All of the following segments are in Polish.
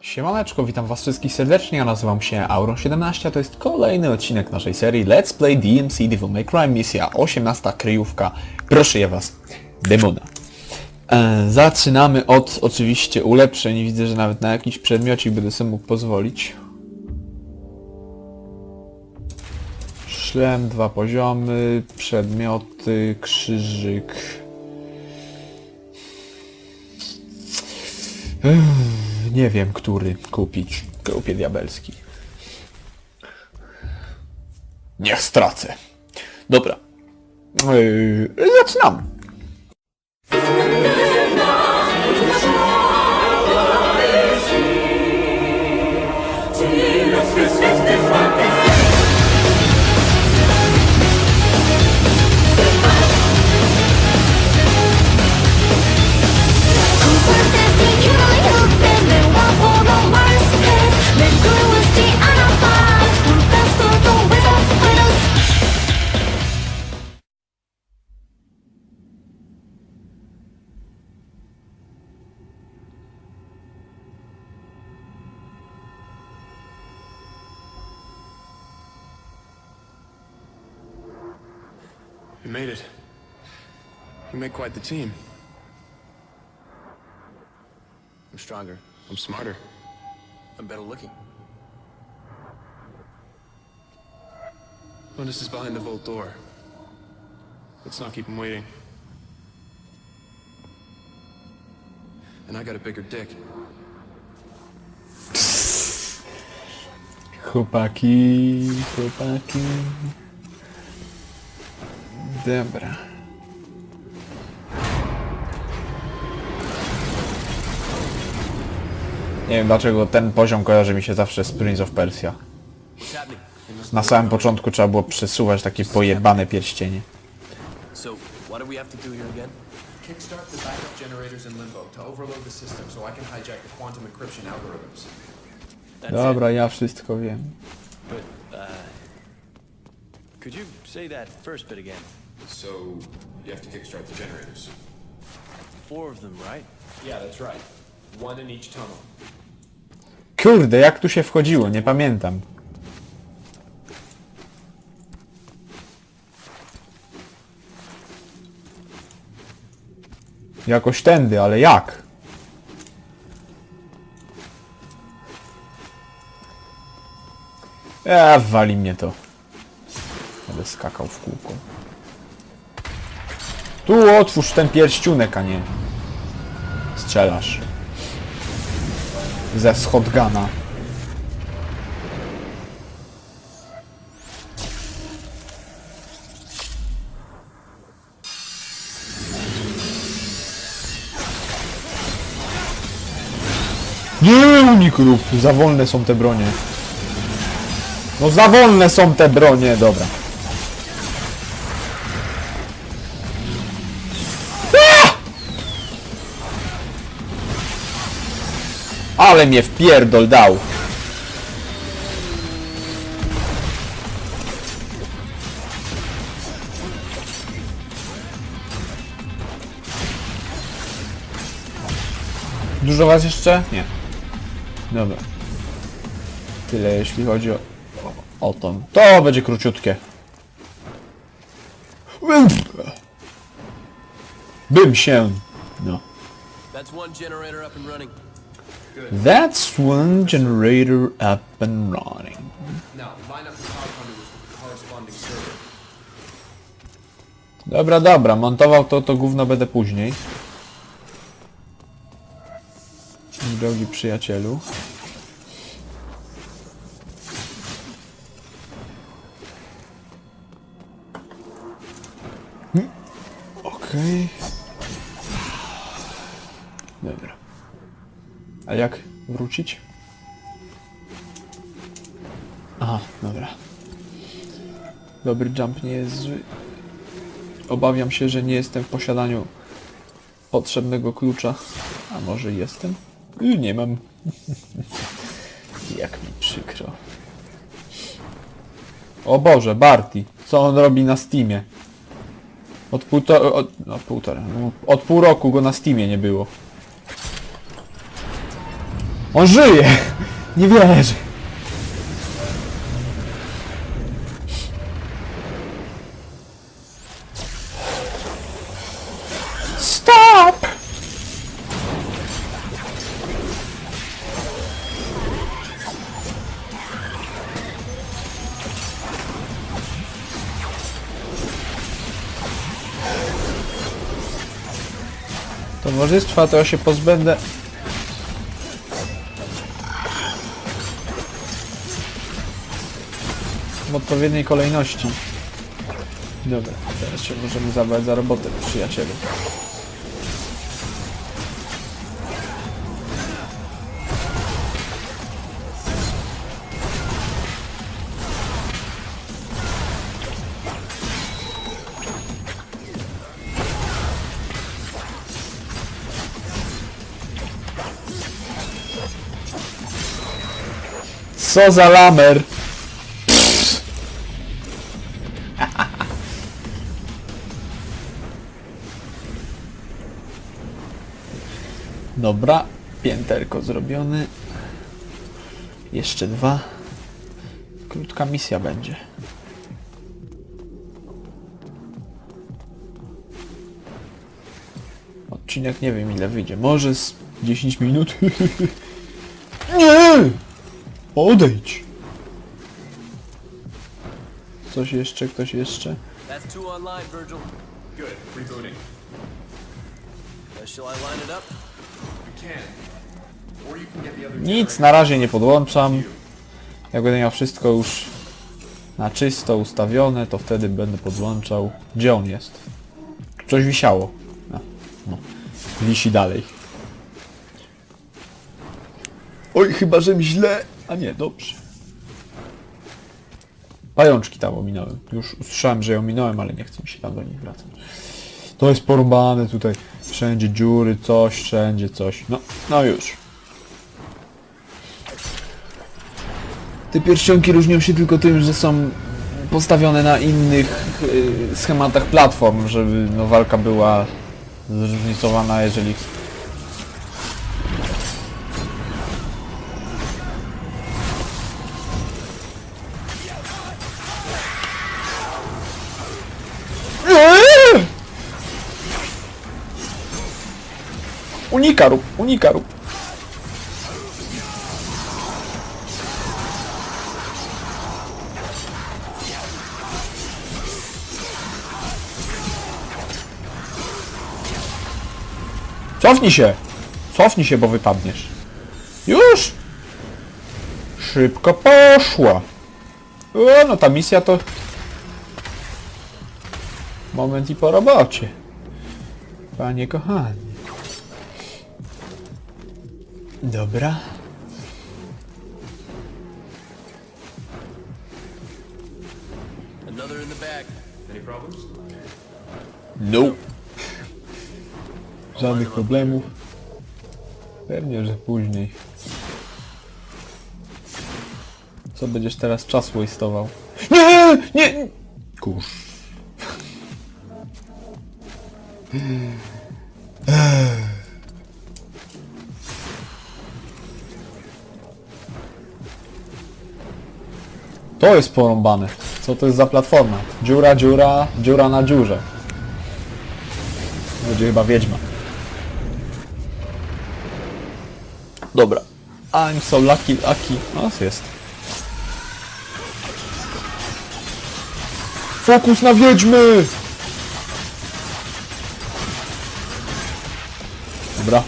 Siemaneczko, witam was wszystkich serdecznie, ja nazywam się Auron17, a to jest kolejny odcinek naszej serii Let's Play DMC Devil May Cry, misja 18, kryjówka, proszę je was, demona. E, zaczynamy od oczywiście ulepszeń, widzę, że nawet na jakiś przedmiocik będę sobie mógł pozwolić. Szlem, dwa poziomy, przedmioty, krzyżyk. Ech, Nie wiem, który kupić. Kupię diabelski. Niech stracę. Dobra. Yy. We made it. You make quite the team. I'm stronger. I'm smarter. I'm better looking. Linus is behind the vault door. Let's not keep him waiting. And I got a bigger dick. Chłopaki, chłopaki. Dobra. Nie wiem dlaczego ten poziom kojarzy mi się zawsze z Prince of Persia. Na samym początku trzeba było przesuwać takie pojebane pierścienie. So, what do we have to do here again? Kickstart the backup generators in Limbo to overload the system so I can hijack the quantum encryption algorithms. Dobra, ja wszystko wiem. But, uh... Could you say that first bit again? So, you have to kickstart the generators. Four of them, right? Yeah, that's right. One in each tunnel. Kurde, jak tu się wchodziło, nie pamiętam. Jakoś tędy, ale jak? Eee, wali mnie to. Będę skakał w kółko. Tu otwórz ten pierściółek, a nie strzelasz. Ze shotguna. Nie, unikrów! Za wolne są te bronie. No za wolne są te bronie, dobra. Ale mnie wpierdol dał. Dużo was jeszcze? Nie. Dobra. Tyle jeśli chodzi o, o, to. To będzie króciutkie. Bym się. No. That's one generator up and running. That's one generator up and running. Dobra, dobra, montował to, to gówno będę później. Drogi przyjacielu. Hmm, Okej. Dobra. A jak wrócić? Aha, dobra. Dobry jump nie jest zły. Obawiam się, że nie jestem w posiadaniu potrzebnego klucza. A może jestem? Y, Nie mam. Jak mi przykro. O Boże, Barty. Co on robi na Steamie? Od półtora... Od, no, półtora. No, od pół roku go na Steamie nie było. On żyje! Nie wierzę. Stop! Towarzystwa to ja się pozbędę odpowiedniej kolejności. Dobra, teraz się możemy zabrać za robotę, przyjacielu. Co za lamer! Dobra, pięterko zrobione. Jeszcze dwa. Krótka misja będzie. Odcinek nie wiem ile wyjdzie. Może z 10 minut? nie! Odejdź! Coś jeszcze, ktoś jeszcze? Good. Rebooting. Uh, shall I line it up? Nic na razie nie podłączam. Jak będę miał wszystko już na czysto ustawione, to wtedy będę podłączał. Gdzie on jest? Coś wisiało. A, no. Wisi dalej. Oj, chyba że mi źle. A nie, dobrze. Pajączki tam ominąłem. Już usłyszałem, że ją minąłem, ale nie chcę mi się tam do nich wracać. To jest porąbane tutaj. Wszędzie dziury, coś, wszędzie coś. No, no już. Te pierścionki różnią się tylko tym, że są postawione na innych y, schematach platform, żeby no, walka była zróżnicowana, jeżeli... Unika rób, unika rób. Cofnij się! Cofnij się, bo wypadniesz. Już! Szybko poszła. O, no ta misja to... Moment i po robocie. Panie kochany. Dobra. Another in the bag. Any problems? No. Żadnych problemów. Pewnie, że później. Co będziesz teraz czas waste'ował? Nie! Nie! Kurz. To jest porąbane. Co to jest za platforma? Dziura, dziura, dziura na dziurze. Będzie chyba wiedźma. Dobra. I'm so lucky, lucky. No, jest. Fokus na wiedźmy! Dobra.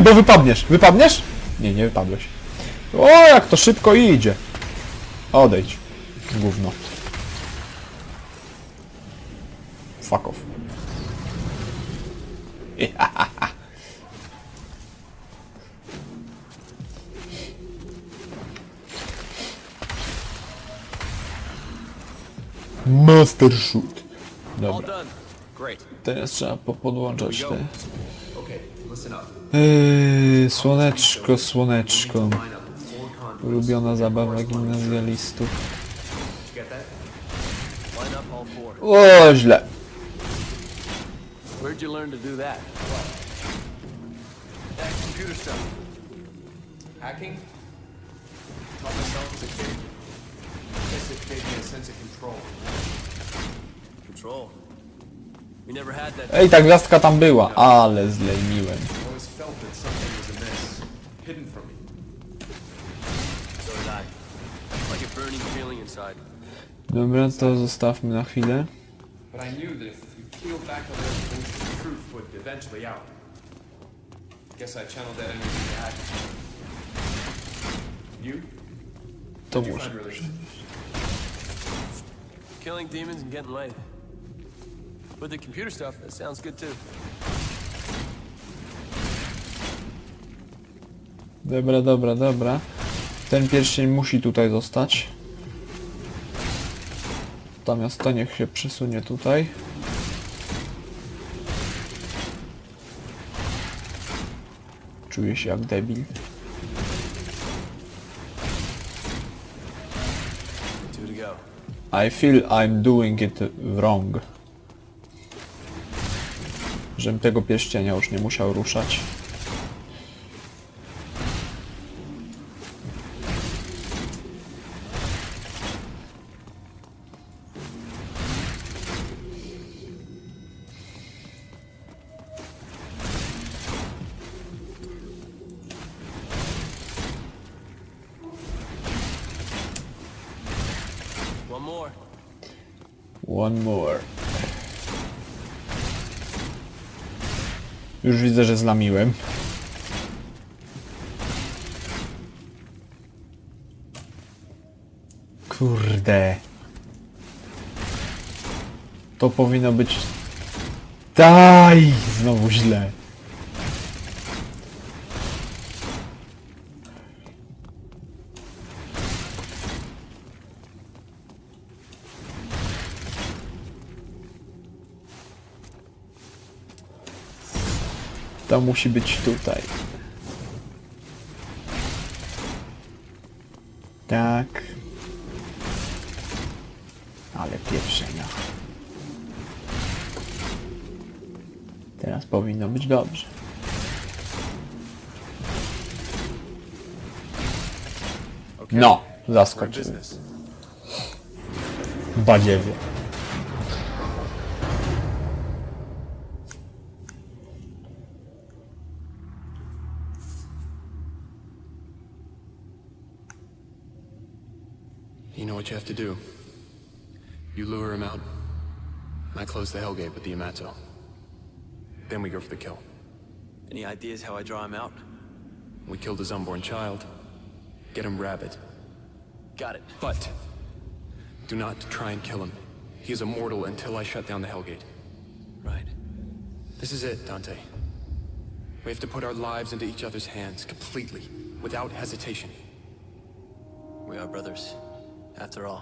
Ty, bo wypadniesz. Wypadniesz? Nie, nie wypadłeś. O, jak to szybko idzie. Odejdź. Gówno. Fuck off. Master shoot. Dobra, teraz trzeba po- podłączać te go. Listen up. Yy, słoneczko, słoneczko. Ulubiona zabawa gimnazjalistów. Did you get that? Line up all four. O, źle. Control. Control. We never had that. Ej, ta gwiazdka tam była, ale zlejmiłem. Dobra, to zostawmy na chwilę. To really Killing demons and getting laid. But the computer stuff, that sounds good too. Dobra, dobra, dobra. Ten pierścień musi tutaj zostać. Natomiast to niech się przesunie tutaj. Czuję się jak debil. I feel I'm doing it wrong. Żebym tego pierścienia już nie musiał ruszać. One more. Już widzę, że zlamiłem. Kurde. To powinno być... Daj! Znowu źle. To musi być tutaj. Tak. Ale pieprzenia. Teraz powinno być dobrze. No, zaskoczył. Badziewie. Know what you have to do. You lure him out. I close the Hellgate with the Yamato. Then we go for the kill. Any ideas how I draw him out? We killed his unborn child. Get him rabid. Got it. But do not try and kill him. He is immortal until I shut down the Hellgate. Right. This is it, Dante. We have to put our lives into each other's hands completely, without hesitation. We are brothers. After all.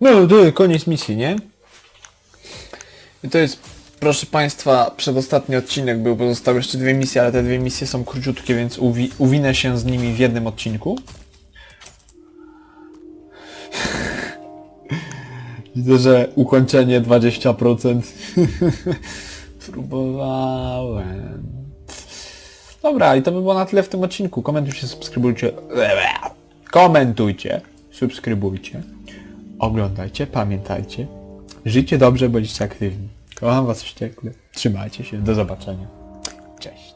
No, to koniec misji, nie? I to jest, proszę Państwa, przedostatni odcinek był, bo zostały jeszcze dwie misje, ale te dwie misje są króciutkie, więc uwi uwinę się z nimi w jednym odcinku. Widzę, że ukończenie 20%. Próbowałem. Dobra, i to by było na tyle w tym odcinku. Komentujcie, subskrybujcie. Komentujcie, subskrybujcie. Oglądajcie, pamiętajcie. Żyjcie dobrze, bądźcie aktywni. Kocham was wściekle. Trzymajcie się. Do zobaczenia. Cześć.